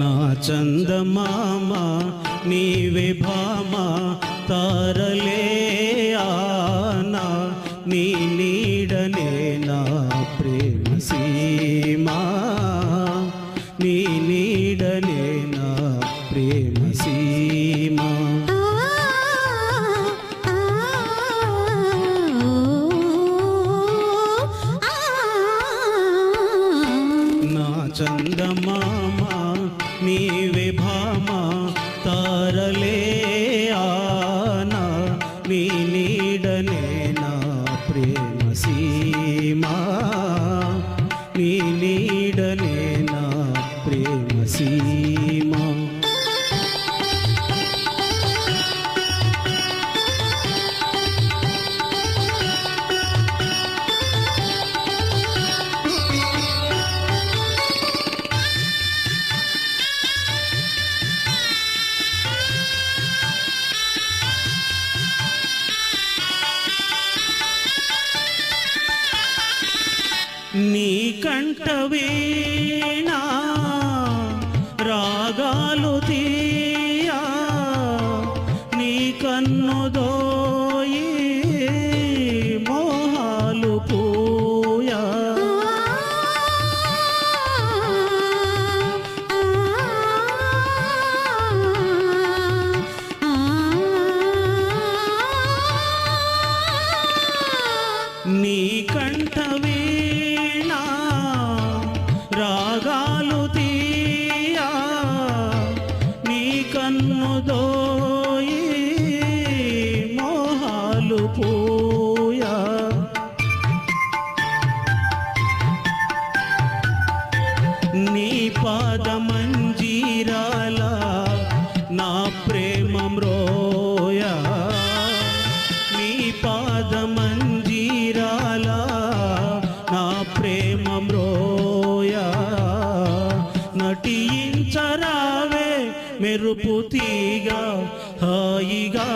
నా చందమామ నీవే భామ తారలే ఆనా నీ నీడనే నా ప్రేమ సీమా నీ నీడనే నా ప్రేమ సీమా నా చందమామ నీ నీ కంట రాగాలు తీయా నీ కన్నుదో కన్నుదో మెరుపు తీగా హాయిగా.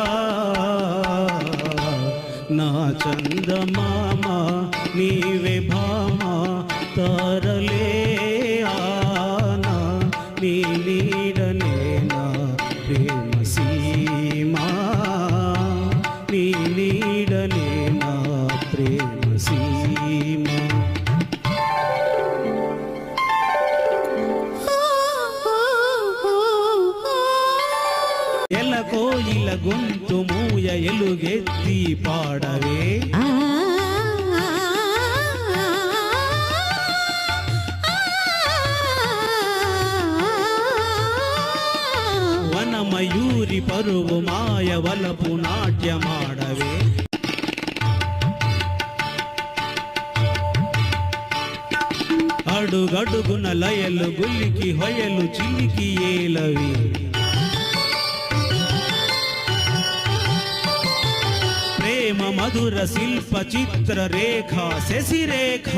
నా చందమామ నీవే భామ తారలే ఆనా. నీ నీడనే నా ప్రేమ సీమా. నీ నీడనే నా ప్రేమ ఎలకో గొంతు మూయ ఎలుగెత్తి పాడవే వనమయూరి పరువు మాయ వలపు నాట్యమాడవే అడుగడుగున లయలు గులికి హొయలు చిలికి ఏలవి ప్రేమ మధుర శిల్ప చిత్ర రేఖ శశిరేఖ